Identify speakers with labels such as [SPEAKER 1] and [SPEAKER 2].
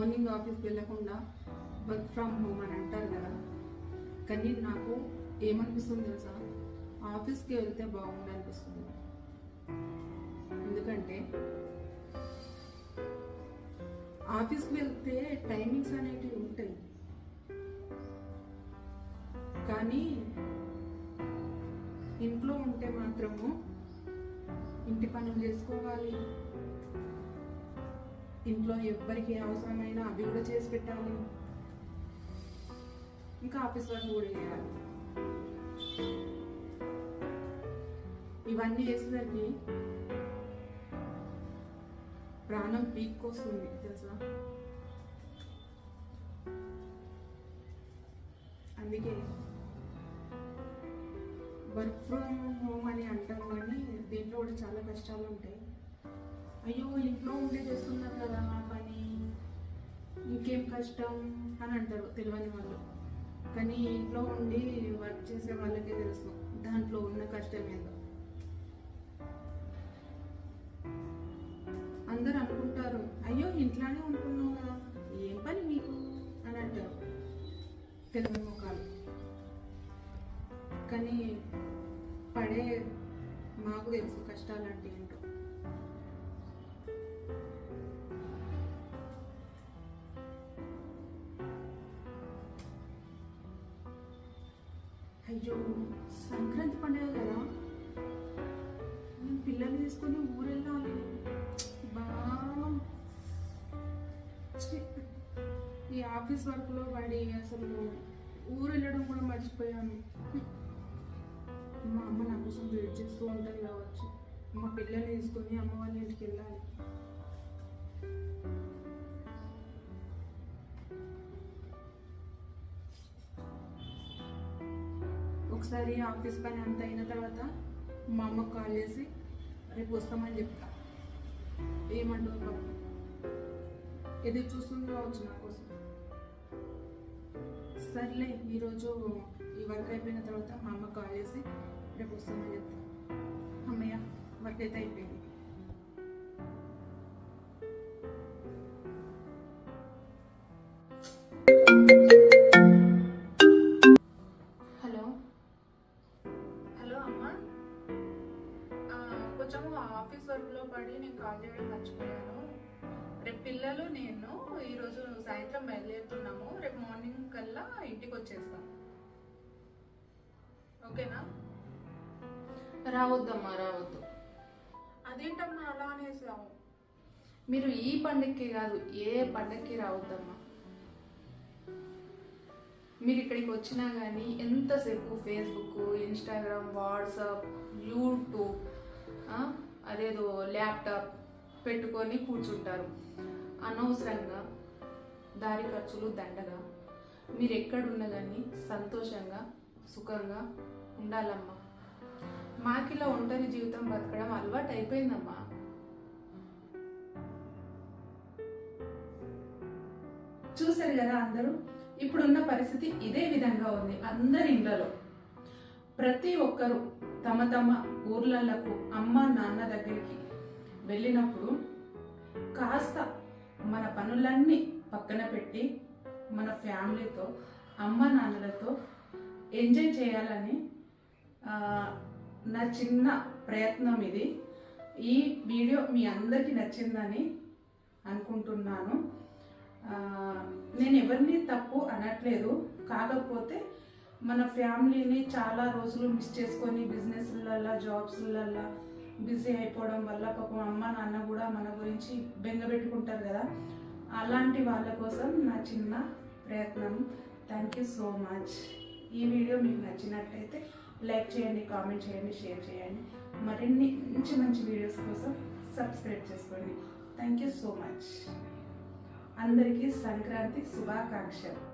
[SPEAKER 1] Morning ఆఫీస్కి వెళ్ళకుండా work from home అని అంటారు కదా. కానీ నాకు ఏమనిపిస్తుంది తెలుసా? ఆఫీస్కి వెళ్తే బాగుంది అనిపిస్తుంది ఎందుకంటే ఆఫీస్కి వెళ్తే టైమింగ్స్ అనేటివి ఉంటాయి. కానీ ఇంట్లో ఉంటే మాత్రము ఇంటి పనులు చేసుకోవాలి ఇంట్లో ఎవ్వరికి అవసరమైన అవి కూడా చేసి పెట్టాలి. ఇంకా ఆఫీస్ వర్క్ కూడా చేయాలి. ఇవన్నీ చేసేసరికి ప్రాణం పీక్ వస్తుంది తెలుసా? అందుకే వర్క్ ఫ్రమ్ హోమ్ అని అంటాం కానీ దీంట్లో కూడా చాలా కష్టాలు ఉంటాయి. అయ్యో ఇంట్లో ఉండే చేస్తున్నారు కదా మా పని. ఇంకేం కష్టం అని అంటారు తెలియని వాళ్ళు. కానీ ఇంట్లో ఉండి వర్క్ చేసే వాళ్ళకే తెలుసు దాంట్లో ఉన్న కష్టం ఏందో. అందరు అనుకుంటారు అయ్యో ఇంట్లోనే ఉంటున్నావు కదా ఏం పని మీకు అని అంటారు తెలుగు ముఖాలు. కానీ పడే మాకు తెలుసు కష్టాలు అంటే ఏంటో. అయ్యో సంక్రాంతి పండుగ కదా. నేను పిల్లల్ని తీసుకొని ఊరు వెళ్ళాలి బా ఈ ఆఫీస్ వర్క్లో పడి అసలు ఊరు వెళ్ళడం కూడా మర్చిపోయాను. మా అమ్మ నా కోసం వెయిట్ చేస్తూ ఉంటుంది కావచ్చు. మా పిల్లల్ని తీసుకొని అమ్మ వాళ్ళ ఇంటికి వెళ్ళాలి. ఒకసారి ఆఫీస్ పని అంత అయిన తర్వాత మా అమ్మకు కాల్ చేసి రేపు వస్తామని చెప్తా. ఏమంటుంది పాపం ఎదురు చూస్తుంది కావచ్చు నా కోసం. సర్లే ఈరోజు ఈ వర్క్ అయిపోయిన తర్వాత మా అమ్మకు కాల్ చేసి రేపు వస్తామని చెప్తా. అమ్మయ్య వర్క్ అయితే అయిపోయింది. కొంచెము ఆఫీస్ వర్క్లో పడి నేను కాల్ చేయడం మర్చిపోయాను. రేపు పిల్లలు నేను ఈరోజు సాయంత్రం బయలుదేరుతున్నాము. రేపు మార్నింగ్ కల్లా ఇంటికి వచ్చేస్తాం. ఓకేనా?
[SPEAKER 2] రావద్దమ్మా రావద్దు.
[SPEAKER 1] అదేంటమ్మా అలా అనేసావు?
[SPEAKER 2] మీరు ఈ పండక్కి కాదు ఏ పండక్కి రావద్దమ్మా. మీరు ఇక్కడికి వచ్చినా కానీ ఎంతసేపు ఫేస్బుక్ ఇన్స్టాగ్రామ్ వాట్సాప్ యూట్యూబ్ అదేదో ల్యాప్టాప్ పెట్టుకొని కూర్చుంటారు. అనవసరంగా దారి ఖర్చులు దండగా. మీరు ఎక్కడున్నా కానీ సంతోషంగా సుఖంగా ఉండాలమ్మా. మాకిలా ఒంటరి జీవితం బతకడం అలవాటు అయిపోయిందమ్మా చూశారు కదా అందరూ? ఇప్పుడున్న పరిస్థితి ఇదే విధంగా ఉంది అందరి ఇళ్ళలో ప్రతి ఒక్కరూ తమ తమ ఊర్లలకు అమ్మ నాన్న దగ్గరికి వెళ్ళినప్పుడు కాస్త మన పనులన్నీ పక్కన పెట్టి మన ఫ్యామిలీతో అమ్మ నాన్నలతో ఎంజాయ్ చేయాలని నా చిన్న ప్రయత్నం ఇది. ఈ వీడియో మీ అందరికీ నచ్చిందని అనుకుంటున్నాను. నేను ఎవరిని తప్పు అనట్లేదు. కాకపోతే మన ఫ్యామిలీని చాలా రోజులు మిస్ చేసుకొని బిజినెస్లల్లో జాబ్స్లల్లో బిజీ అయిపోవడం వల్ల పాపం అమ్మ నాన్న కూడా మన గురించి బెంగపెట్టుకుంటారు కదా. అలాంటి వాళ్ళ కోసం నా చిన్న ప్రయత్నం. థ్యాంక్ యూ సో మచ్ ఈ వీడియో మీకు నచ్చినట్లయితే లైక్ చేయండి కామెంట్ చేయండి షేర్ చేయండి. మరిన్ని మంచి మంచి వీడియోస్ కోసం సబ్స్క్రైబ్ చేసుకోండి. థ్యాంక్ యూ సో మచ్ అందరికీ సంక్రాంతి శుభాకాంక్షలు.